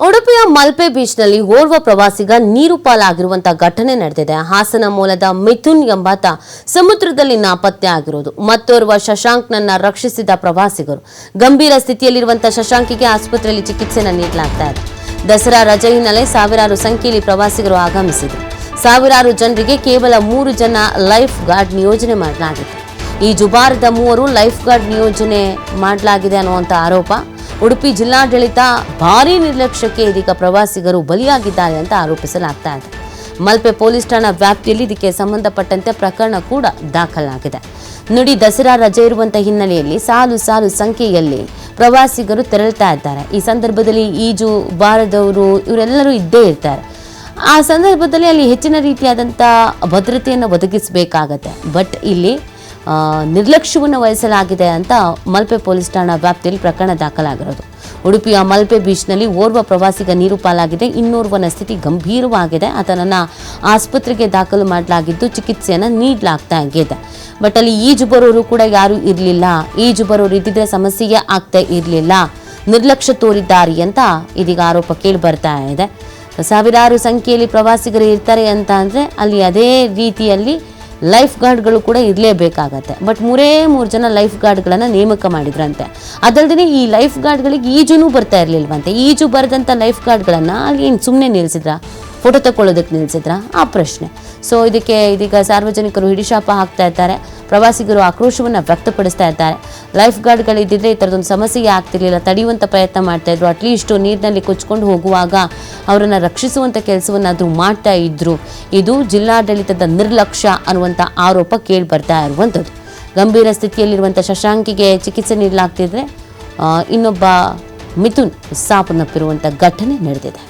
ಉಡುಪಿಯ ಮಲ್ಪೆ ಬೀಚ್ನಲ್ಲಿ ಓರ್ವ ಪ್ರವಾಸಿಗ ನೀರು ಪಾಲಾಗಿರುವಂತಹ ಘಟನೆ ನಡೆದಿದೆ. ಹಾಸನ ಮೂಲದ ಮಿಥುನ್ ಎಂಬಾತ ಸಮುದ್ರದಲ್ಲಿ ನಾಪತ್ತೆ ಆಗಿರೋದು. ಮತ್ತೋರ್ವ ಶಶಾಂಕ್ನನ್ನ ರಕ್ಷಿಸಿದ ಪ್ರವಾಸಿಗರು. ಗಂಭೀರ ಸ್ಥಿತಿಯಲ್ಲಿರುವಂತಹ ಶಶಾಂಕಿಗೆ ಆಸ್ಪತ್ರೆಯಲ್ಲಿ ಚಿಕಿತ್ಸೆಯನ್ನು ನೀಡಲಾಗ್ತಾ ಇದೆ. ದಸರಾ ರಜೆ ಹಿನ್ನೆಲೆ ಸಾವಿರಾರು ಸಂಖ್ಯೆಯಲ್ಲಿ ಪ್ರವಾಸಿಗರು ಆಗಮಿಸಿದರು. ಸಾವಿರಾರು ಜನರಿಗೆ ಕೇವಲ ಮೂರು ಜನ ಲೈಫ್ ಗಾರ್ಡ್ ನಿಯೋಜನೆ ಮಾಡಲಾಗಿತ್ತು. ಈ ಜುಬಾರದ ಮೂವರು ಲೈಫ್ ಗಾರ್ಡ್ ನಿಯೋಜನೆ ಮಾಡಲಾಗಿದೆ ಅನ್ನುವಂಥ ಆರೋಪ ಉಡುಪಿ ಜಿಲ್ಲಾಡಳಿತ ಭಾರೀ ನಿರ್ಲಕ್ಷ್ಯಕ್ಕೆ ಇದೀಗ ಪ್ರವಾಸಿಗರು ಬಲಿಯಾಗಿದ್ದಾರೆ ಅಂತ ಆರೋಪಿಸಲಾಗ್ತಾ ಇದೆ. ಮಲ್ಪೆ ಪೊಲೀಸ್ ಠಾಣಾ ವ್ಯಾಪ್ತಿಯಲ್ಲಿ ಇದಕ್ಕೆ ಸಂಬಂಧಪಟ್ಟಂತೆ ಪ್ರಕರಣ ಕೂಡ ದಾಖಲಾಗಿದೆ. ನುಡಿ ದಸರಾ ರಜೆ ಇರುವಂಥ ಹಿನ್ನೆಲೆಯಲ್ಲಿ ಸಾಲು ಸಾಲು ಸಂಖ್ಯೆಯಲ್ಲಿ ಪ್ರವಾಸಿಗರು ತೆರಳುತ್ತಾ ಇದ್ದಾರೆ. ಈ ಸಂದರ್ಭದಲ್ಲಿ ಈಜು, ಬಾರದವರು ಇವರೆಲ್ಲರೂ ಇದ್ದೇ ಇರ್ತಾರೆ. ಆ ಸಂದರ್ಭದಲ್ಲಿ ಅಲ್ಲಿ ಹೆಚ್ಚಿನ ರೀತಿಯಾದಂಥ ಭದ್ರತೆಯನ್ನು ಒದಗಿಸಬೇಕಾಗತ್ತೆ. ಬಟ್ ಇಲ್ಲಿ ನಿರ್ಲಕ್ಷ್ಯವನ್ನು ವಹಿಸಲಾಗಿದೆ ಅಂತ ಮಲ್ಪೆ ಪೊಲೀಸ್ ಠಾಣಾ ವ್ಯಾಪ್ತಿಯಲ್ಲಿ ಪ್ರಕರಣ ದಾಖಲಾಗಿರೋದು. ಉಡುಪಿಯ ಮಲ್ಪೆ ಬೀಚ್ನಲ್ಲಿ ಓರ್ವ ಪ್ರವಾಸಿಗ ನೀರು ಪಾಲಾಗಿದೆ. ಇನ್ನೋರ್ವನ ಸ್ಥಿತಿ ಗಂಭೀರವಾಗಿದೆ. ಆತನನ್ನು ಆಸ್ಪತ್ರೆಗೆ ದಾಖಲು ಮಾಡಲಾಗಿದ್ದು ಚಿಕಿತ್ಸೆಯನ್ನು ನೀಡಲಾಗ್ತಾ ಇದೆ. ಬಟ್ ಅಲ್ಲಿ ಈಜು ಬರೋರು ಕೂಡ ಯಾರೂ ಇರಲಿಲ್ಲ. ಈಜು ಬರೋರು ಇದ್ದಿದ್ರೆ ಸಮಸ್ಯೆಯೇ ಆಗ್ತಾ ಇರಲಿಲ್ಲ. ನಿರ್ಲಕ್ಷ್ಯ ತೋರಿದ್ದಾರೆ ಅಂತ ಇದೀಗ ಆರೋಪ ಕೇಳಿ ಬರ್ತಾ ಇದೆ. ಸಾವಿರಾರು ಸಂಖ್ಯೆಯಲ್ಲಿ ಪ್ರವಾಸಿಗರು ಇರ್ತಾರೆ ಅಂತ ಅಂದರೆ ಅಲ್ಲಿ ಅದೇ ರೀತಿಯಲ್ಲಿ ಲೈಫ್ ಗಾರ್ಡ್ಗಳು ಕೂಡ ಇರಲೇಬೇಕಾಗತ್ತೆ ಬಟ್ ಮೂರೇ ಮೂರು ಜನ ಲೈಫ್ ಗಾರ್ಡ್ಗಳನ್ನು ನೇಮಕ ಮಾಡಿದ್ರಂತೆ. ಅದಲ್ಲದೆ ಈ ಲೈಫ್ ಗಾರ್ಡ್ಗಳಿಗೆ ಈಜುನೂ ಬರ್ತಾ ಇರಲಿಲ್ವಂತೆ. ಈಜು ಬರೆದಂಥ ಲೈಫ್ ಗಾರ್ಡ್ಗಳನ್ನು ಏನು ಸುಮ್ಮನೆ ನಿಲ್ಲಿಸಿದ್ರ ಫೋಟೋ ತಗೊಳ್ಳೋದಕ್ಕೆ ನಿಲ್ಲಿಸಿದ್ರ ಆ ಪ್ರಶ್ನೆ. ಸೊ ಇದಕ್ಕೆ ಇದೀಗ ಸಾರ್ವಜನಿಕರು ಹಿಡಿಶಾಪ ಹಾಕ್ತಾ ಇದ್ದಾರೆ. ಪ್ರವಾಸಿಗರು ಆಕ್ರೋಶವನ್ನು ವ್ಯಕ್ತಪಡಿಸ್ತಾ ಇದ್ದಾರೆ. ಲೈಫ್ ಗಾರ್ಡ್ಗಳಿದ್ದಿದ್ರೆ ಈ ಥರದೊಂದು ಸಮಸ್ಯೆಗೆ ಆಗ್ತಿರ್ಲಿಲ್ಲ. ತಡೆಯುವಂಥ ಪ್ರಯತ್ನ ಮಾಡ್ತಾ ಇದ್ರು. ಅಟ್ಲೀಸ್ಟ್ ನೀರಿನಲ್ಲಿ ಕೊಚ್ಕೊಂಡು ಹೋಗುವಾಗ ಅವರನ್ನು ರಕ್ಷಿಸುವಂಥ ಕೆಲಸವನ್ನಾದರೂ ಮಾಡ್ತಾ ಇದ್ರು. ಇದು ಜಿಲ್ಲಾಡಳಿತದ ನಿರ್ಲಕ್ಷ್ಯ ಅನ್ನುವಂಥ ಆರೋಪ ಕೇಳಿ ಬರ್ತಾ ಇರುವಂಥದ್ದು. ಗಂಭೀರ ಸ್ಥಿತಿಯಲ್ಲಿರುವಂಥ ಶಶಾಂಕಿಗೆ ಚಿಕಿತ್ಸೆ ನೀಡಲಾಗ್ತಿದ್ರೆ ಇನ್ನೊಬ್ಬ ಮಿಥುನ್ ಸಾವನ್ನಪ್ಪಿರುವಂಥ ಘಟನೆ ನಡೆದಿದೆ.